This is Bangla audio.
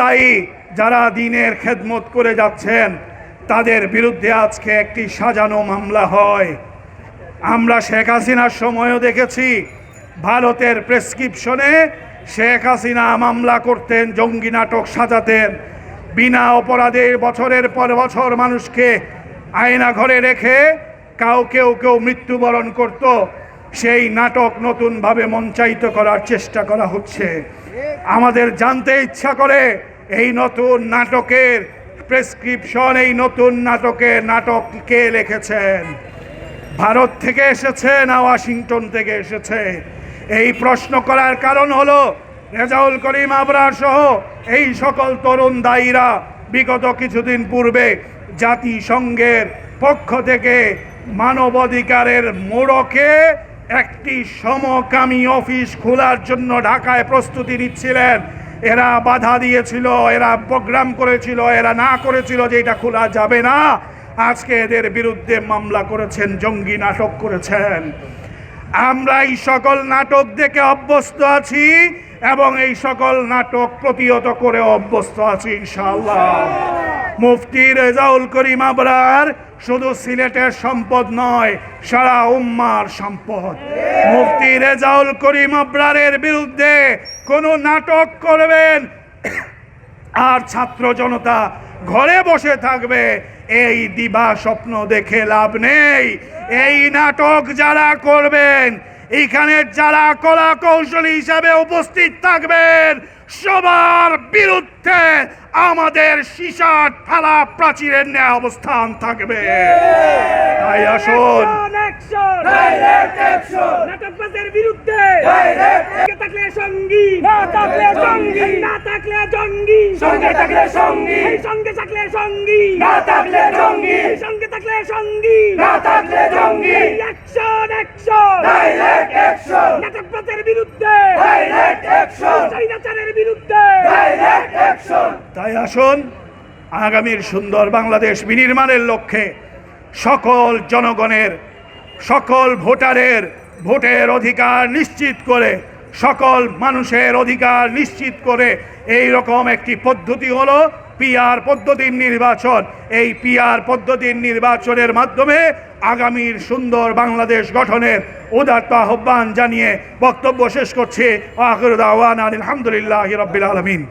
তাই যারা দিনের খেদমত করে যাচ্ছেন, তাদের বিরুদ্ধে আজকে একটি সাজানো মামলা হয়। আমরা শেখ হাসিনার সময়ও দেখেছি, ভারতের প্রেসক্রিপশনে শেখ হাসিনা মামলা করতেন, জঙ্গি নাটক সাজাতেন। বিনা অপরাধে বছরের পর বছর মানুষকে আয়না ঘরে রেখে কাউ কেউ কেউ মৃত্যুবরণ করত। সেই নাটক নতুনভাবে মঞ্চায়িত করার চেষ্টা করা হচ্ছে। আমাদের জানতে ইচ্ছা করে এই নতুন নাটকের প্রেসক্রিপশন এই নতুন নাটকের নাটক কে লিখেছেন? ভারত থেকে এসেছে না ওয়াশিংটন থেকে এসেছে? এই প্রশ্ন করার কারণ হলো, রেজাউল করিম আবরার সহ এই সকল তরুণ দায়ীরা বিগত কিছুদিন পূর্বে জাতিসংঘের পক্ষ থেকে মানবাধিকারের মোড়কে একটি সমকামী অফিস খোলার জন্য ঢাকায় প্রস্তুতি নিচ্ছিলেন। এরা বাধা দিয়েছিল, এরা প্রোগ্রাম করেছিল, এরা না করেছিল যে এটা খোলা যাবে না। আজকে এদের বিরুদ্ধে মামলা করেছেন, জঙ্গি নাটক করেছেন। আমরা এই সকল নাটক দেখে অভ্যস্ত আছি এবং এই সকল নাটক প্রতিহত করে অভ্যস্ত আছি, ইনশাআল্লাহ। মুফতি রেজাউল করিম আবরার শুধু সিলেটের সম্পদ নয়, সারা উম্মার সম্পদ। মুফতি রেজাউল করিম আবরারের বিরুদ্ধে কোনো নাটক করবেন। আর ছাত্র জনতা ঘরে বসে থাকবে। এই দিবা স্বপ্ন দেখে লাভ নেই। এই নাটক যারা করবেন এইখানে যারা কলা কৌশলী হিসাবে উপস্থিত থাকবেন সবার বিরুদ্ধে আমাদের সীসা ঠালা প্রাচীরের ন্যায় অবস্থান থাকবে। তাই আসুন। বিরুদ্ধে। থাকলে সঙ্গী। না থাকলে জঙ্গি না থাকলে জঙ্গি। সঙ্গে থাকলে সঙ্গী। সঙ্গে থাকলে সঙ্গী। না থাকলে জঙ্গি। সঙ্গে থাকলে সঙ্গী। না থাকলে জঙ্গি। অ্যাকশন অ্যাকশন ডাইরেক্ট অ্যাকশন নাটকবাজের বিরুদ্ধে। ডাইরেক্ট অ্যাকশন স্বৈরাচারের বিরুদ্ধে। ডাইরেক্ট অ্যাকশন তাই আসুন আগামীর সুন্দর বাংলাদেশ বিনির্মাণের লক্ষ্যে সকল জনগণের সকল ভোটারের ভোটের অধিকার নিশ্চিত করে সকল মানুষের অধিকার নিশ্চিত করে এই রকম একটি পদ্ধতি হলো পিআর পদ্ধতির নির্বাচন। এই পিআর পদ্ধতির নির্বাচনের মাধ্যমে আগামীর সুন্দর বাংলাদেশ গঠনের উদারত আহ্বান জানিয়ে বক্তব্য শেষ করছে। আখরুদ আলহামদুলিল্লাহ রবিল আলমিন।